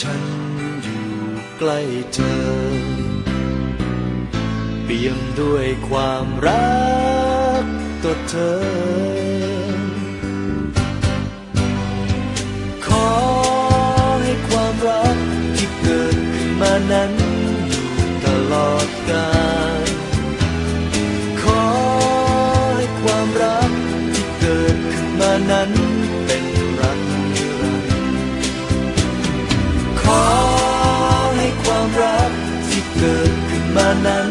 ฉันอยู่ใกล้เธอ เปี่ยมด้วยความรักต่อเธอ na na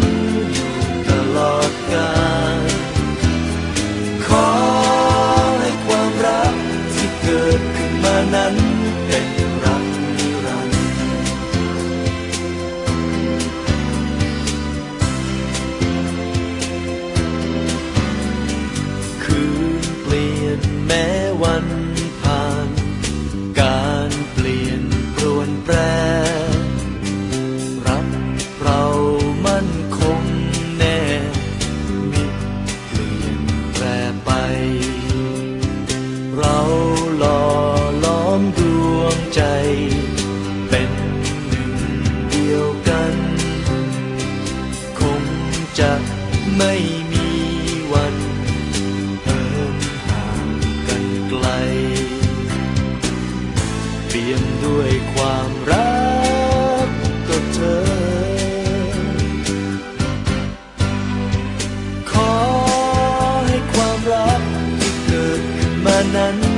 难。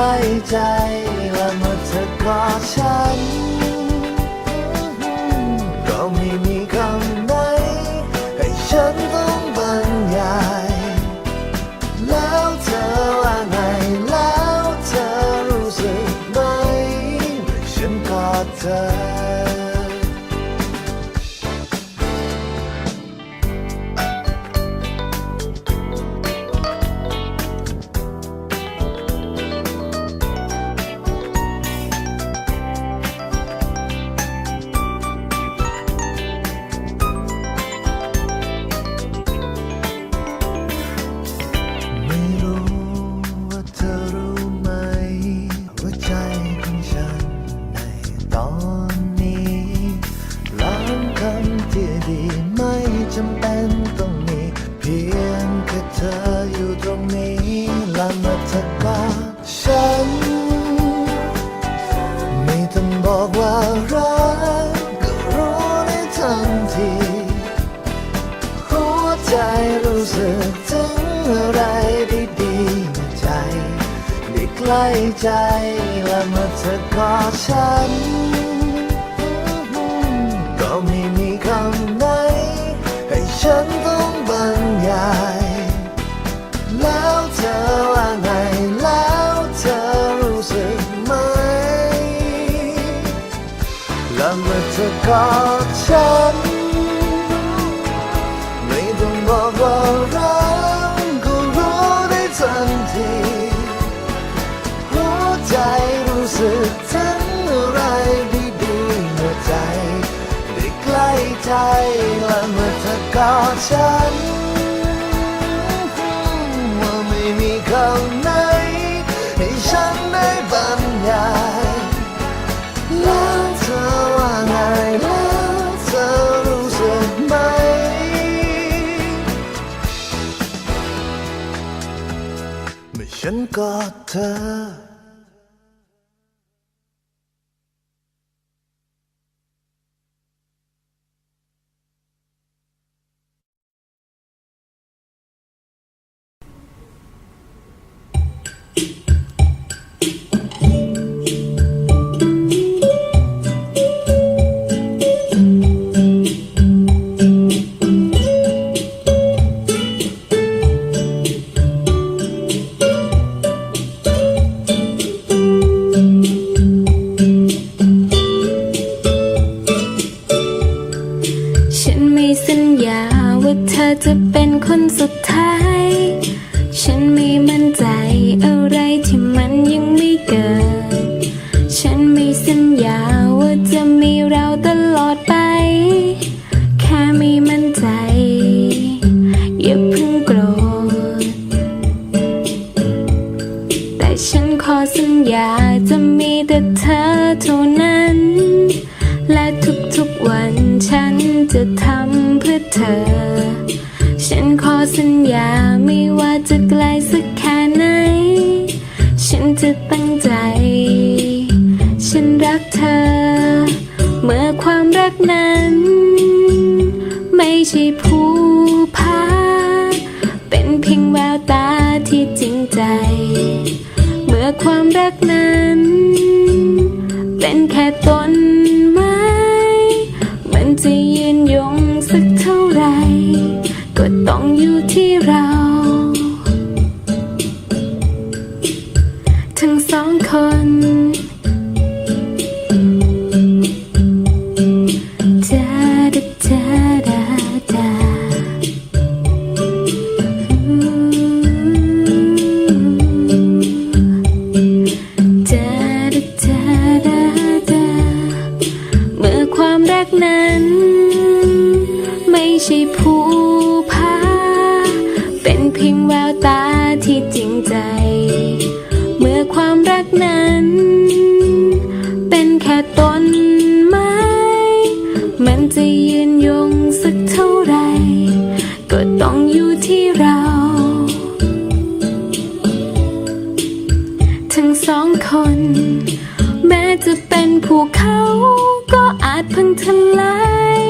ล้ใจและเมื่อเธอกอดฉัน เมื่อเธอกอดฉัน ก็ไม่มีคำไหน ให้ฉันต้องบรรยาย แล้วเธอว่าไงแล้วเธอรู้สึกไหม แล้วเมื่อเธอกอด อฉัน ว่าไม่มีคำไหน ให้ฉันได้บรรยายแล้วเธอว่าไงแล้วเธอรู้สึกไหมเมื่อฉันกอดเธอ สัญญาไม่ว่าจะไกลสักแค่ไหน ฉันจะตั้งใจ ฉันรักเธอ เมื่อความรักนั้น ไม่ใช่ผู้พาเป็นเพียงแววตาที่จริงใจ เมื่อความรักนั้น เป็นแค่ต้น พังทลาย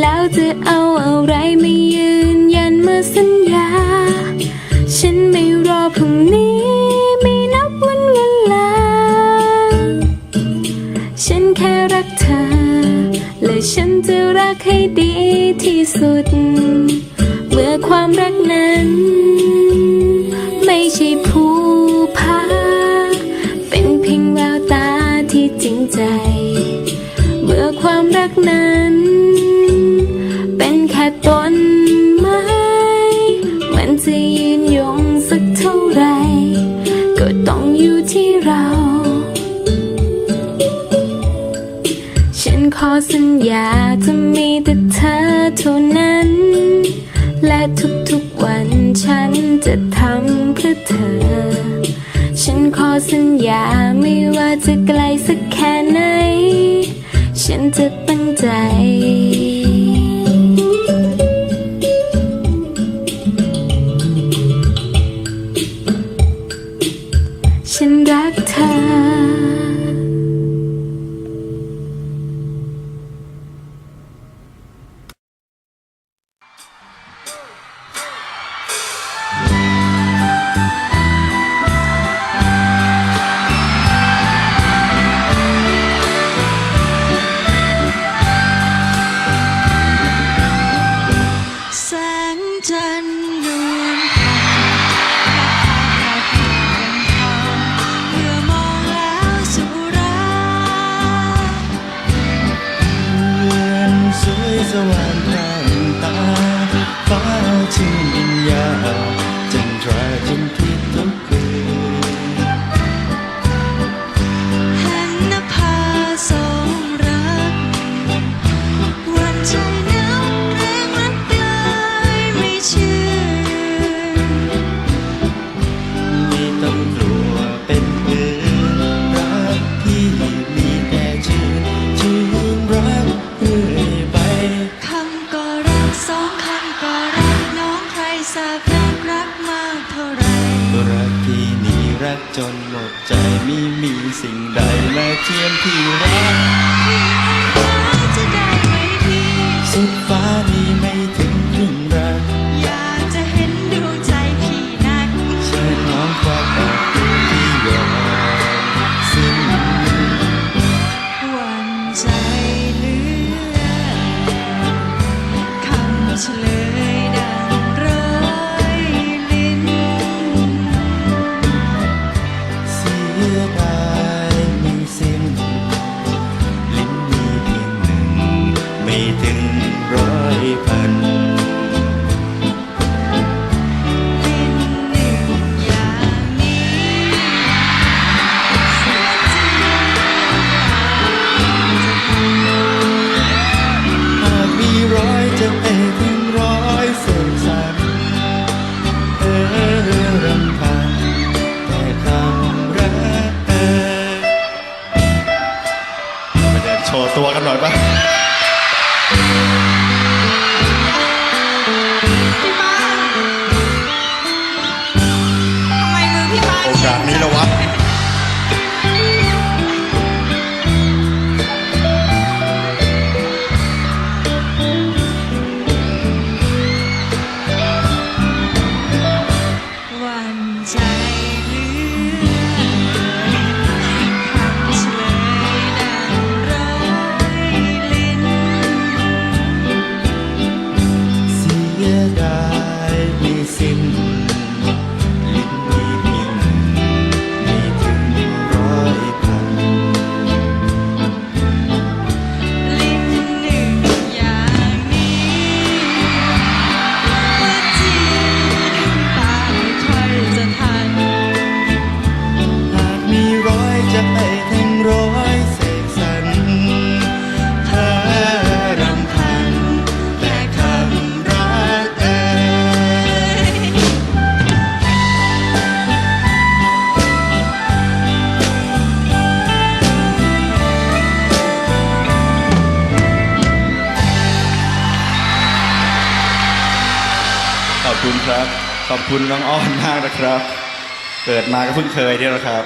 แล้วจะเอาอะไรมายืนยันเมื่อสัญญา ฉันไม่รอพรุ่งนี้ ไม่นับวันเวลา ฉันแค่รักเธอ และฉันจะรักให้ดีที่สุด เมื่อความรักนั้น ไม่ใช่ผู้พาเป็นเพียงแววตาที่จริงใจ ความรักนั้น เป็นแค่ต้นไม้มันจะยืนยงสักเท่าไร ก็ต้องอยู่ที่เรา ฉันขอสัญญาจะมีแต่เธอเท่านั้น และทุกๆวันฉันจะทำเพื่อเธอ ฉันขอสัญญาไม่ว่าจะไกล ฉันจะตั้งใจ You know what? คุณน้องอ้อมมากนะครับ เกิดมาก็เพิ่งเคยเนี่ยนะครับ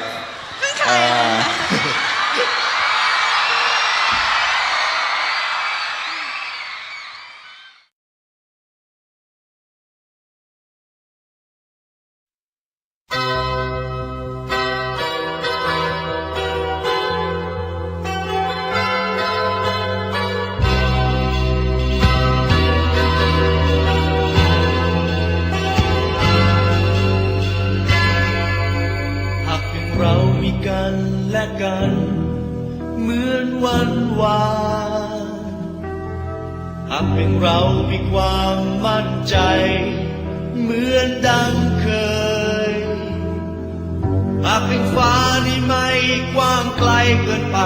ฟ้านี่ไม่กว้างไกลเกินไป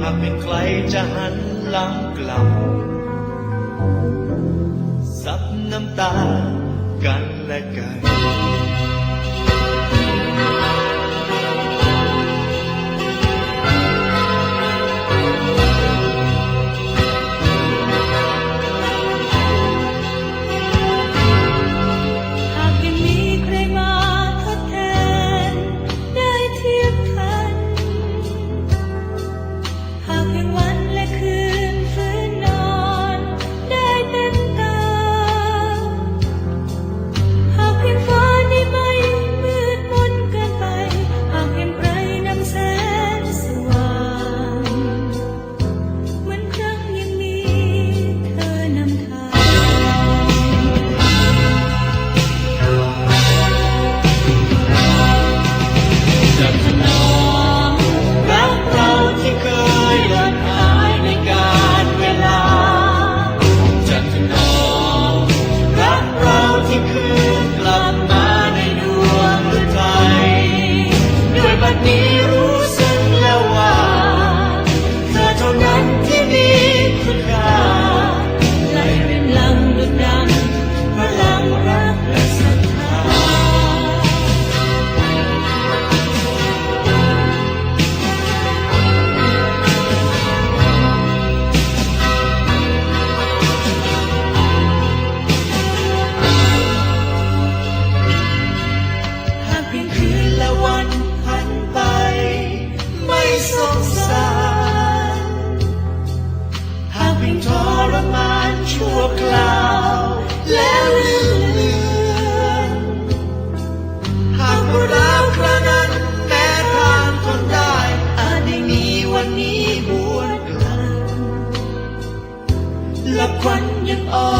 หากเป็นใครจะหันหลังกลับซับน้ำตากันและกัน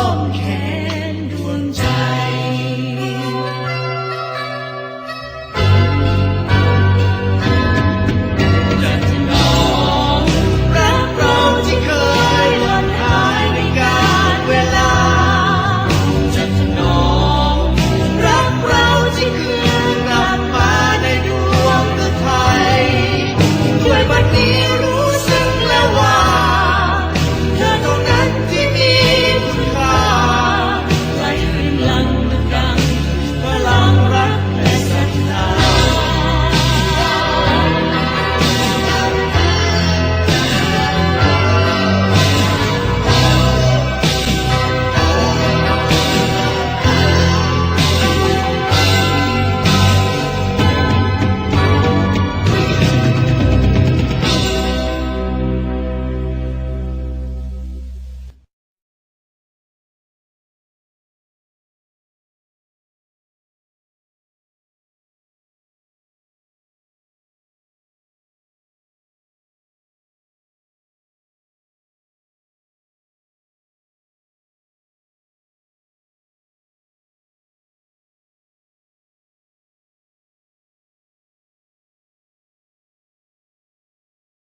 Okay.